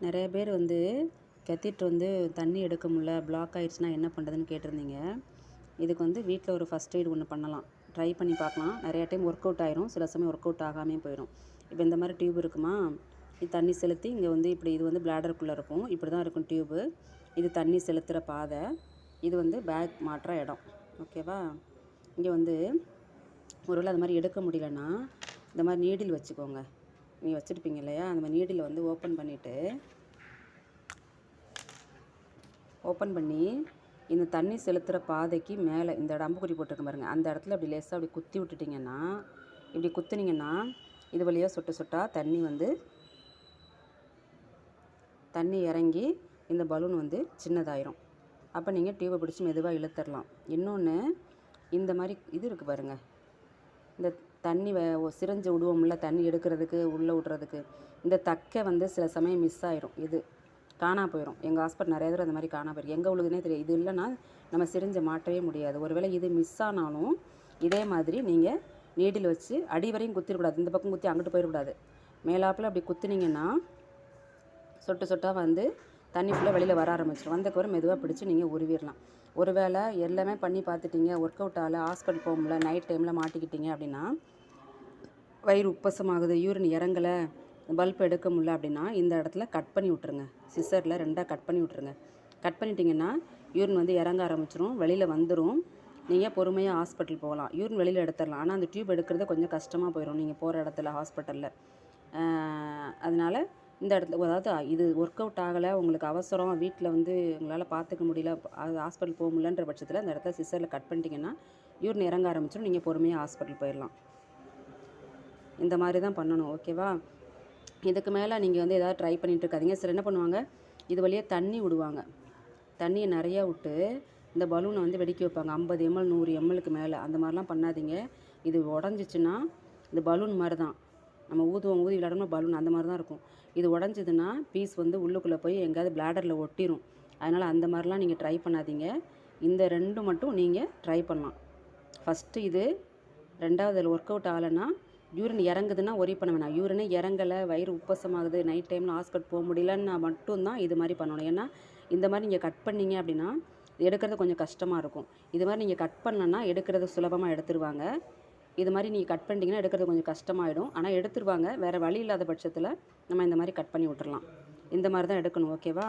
நிறைய பேர் வந்து கத்திட்டு வந்து தண்ணி எடுக்க முடில பிளாக் ஆயிடுச்சுன்னா என்ன பண்ணுறதுன்னு கேட்டிருந்தீங்க. இதுக்கு வந்து வீட்டில் ஒரு ஃபஸ்ட் எய்ட் ஒன்று பண்ணலாம். ட்ரை பண்ணி பார்க்கலாம். நிறையா டைம் ஒர்க் அவுட் ஆயிரும். சில சமயம் ஒர்க் அவுட் ஆகாமே போயிடும் இப்போ இந்த மாதிரி டியூப் இருக்குமா? இது தண்ணி செலுத்தி இங்கே வந்து இப்படி இது வந்து பிளாடருக்குள்ளே இருக்கும். இப்படி தான் இருக்கும் டியூபு இது தண்ணி செலுத்துகிற பாதை. இது வந்து பேக் மாற்ற இடம். ஓகேவா இங்கே வந்து ஒருவேளை அது மாதிரி எடுக்க முடியலன்னா இந்த மாதிரி நீடில் வச்சுக்கோங்க. நீங்கள் வச்சுருப்பீங்க இல்லையா? அந்த மாதிரி நீடில் வந்து ஓப்பன் பண்ணிவிட்டு ஓப்பன் பண்ணி இந்த தண்ணி செலுத்துகிற பாதைக்கு மேலே இந்த இடம் அம்புக்குறி போட்டிருக்க பாருங்கள் அந்த இடத்துல அப்படி லேசாக அப்படி குத்தி விட்டுட்டிங்கன்னா இப்படி குத்துனீங்கன்னா இது வழியாக சொட்டு சொட்டா தண்ணி வந்து தண்ணி இறங்கி இந்த பலூன் வந்து சின்னதாயிரும். அப்போ நீங்கள் டியூபை பிடிச்சி மெதுவாக இழுத்துடலாம். இன்னொன்று இந்த மாதிரி இது இருக்குது பாருங்கள் இந்த தண்ணி வே சிரிஞ்சு விடுவோம்ல தண்ணி எடுக்கிறதுக்கு உள்ளே விட்றதுக்கு. இந்த தக்கை வந்து சில சமயம் மிஸ் ஆயிரும். இது காணா போயிடும் எங்கள் ஹாஸ்பிட்டல் நிறைய தடவை அந்த மாதிரி காணா போயிடும் எங்கே உழுகுனே தெரியும் இது இல்லைன்னா நம்ம சிரிஞ்சை மாட்டவே முடியாது. ஒருவேளை இது மிஸ் ஆனாலும் இதே மாதிரி நீங்கள் நீடில் வச்சு அடி வரையும் குத்திடக்கூடாது. இந்த பக்கம் குத்தி அங்கிட்டு போயிடக்கூடாது. மேலாப்பில் அப்படி குத்துனீங்கன்னா சொட்டு சொட்டாக வந்து தண்ணி ஃபுல்லாக வெளியில் வர ஆரம்பிச்சிடும் வந்தக்கப்புறம் மெதுவாக பிடிச்சி நீங்கள் உருவிடலாம். ஒருவேளை எல்லாமே பண்ணி பார்த்துட்டீங்க ஒர்க் அவுட் ஆகல ஹாஸ்பிட்டல் போக முடியல நைட் டைமில் மாட்டிக்கிட்டீங்க அப்படின்னா வயிறு உப்பசமாகுது யூரின் இறங்கலை பல்ப் எடுக்க முடியல அப்படின்னா இந்த இடத்துல கட் பண்ணி விட்ருங்க சிசரில் ரெண்டாக கட் பண்ணி விட்ருங்க கட் பண்ணிட்டீங்கன்னா யூரின் வந்து இறங்க ஆரம்பிச்சிரும் வெளியில் வந்துடும் நீங்கள் பொறுமையாக ஹாஸ்பிட்டல் போகலாம். யூரின் வெளியில் எடுத்துடலாம். ஆனால் அந்த டியூப் எடுக்கிறது கொஞ்சம் கஷ்டமாக போயிடும் நீங்கள் போகிற இடத்துல ஹாஸ்பிட்டலில் அதனால் இந்த இடத்துல அதாவது இது ஒர்க் அவுட் ஆகலை உங்களுக்கு அவசரம் வீட்டில் வந்து உங்களால் பார்த்துக்க முடியல அது ஹாஸ்பிட்டல் போக முடியலன்ற பட்சத்தில் அந்த இடத்த சிஸ்டரில் கட் பண்ணிட்டீங்கன்னா யூரின் இறங்க ஆரம்பிச்சிடும் நீங்கள் பொறுமையாக ஹாஸ்பிட்டல் போயிடலாம் இந்த மாதிரி தான் பண்ணணும் ஓகேவா இதுக்கு மேலே நீங்கள் வந்து எதாவது ட்ரை பண்ணிட்டு இருக்காதீங்க. சில என்ன பண்ணுவாங்க இது வழியாக தண்ணி விடுவாங்க. தண்ணியை நிறையா விட்டு இந்த பலூனை வந்து வெடிக்க வைப்பாங்க. ஐம்பது எம்எல் நூறு எம்எல்க்கு மேலே. அந்த மாதிரிலாம் பண்ணாதீங்க. இது உடஞ்சிச்சின்னா இந்த பலூன் மாதிரி தான் நம்ம ஊதுவோம் ஊதி விளையாடணும் பலூன் அந்த மாதிரி தான் இருக்கும். இது உடஞ்சிதுன்னா பீஸ் வந்து உள்ளுக்குள்ளே போய் எங்கேயாவது பிளாடரில் ஒட்டிடும் அதனால் அந்த மாதிரிலாம் நீங்கள் ட்ரை பண்ணாதீங்க. இந்த ரெண்டு மட்டும் நீங்கள் ட்ரை பண்ணலாம். ஃபஸ்ட்டு இது. ரெண்டாவது அதில் ஒர்க் அவுட் ஆகலைன்னா யூரின் இறங்குதுன்னா ஒரே பண்ண வேணாம். யூரினே இறங்கலை வயிறு உப்பசமாகுது நைட் டைமில் ஹாஸ்பிட்டல் போக முடியலன்னா மட்டும்தான் இது மாதிரி பண்ணணும். ஏன்னா இந்த மாதிரி நீங்கள் கட் பண்ணிங்க அப்படின்னா எடுக்கிறது கொஞ்சம் கஷ்டமாக இருக்கும். இது மாதிரி நீங்கள் கட் பண்ணலன்னா எடுக்கிறது சுலபமாக எடுத்துருவாங்க. இது மாதிரி நீங்கள் கட் பண்ணிட்டீங்கன்னா எடுக்கிறது கொஞ்சம் கஷ்டமாயிடும். ஆனால் எடுத்துருவாங்க. வேறு வழி இல்லாத பட்சத்தில் நம்ம இந்த மாதிரி கட் பண்ணி விட்டுறலாம். இந்த மாதிரி தான் எடுக்கணும். ஓகேவா?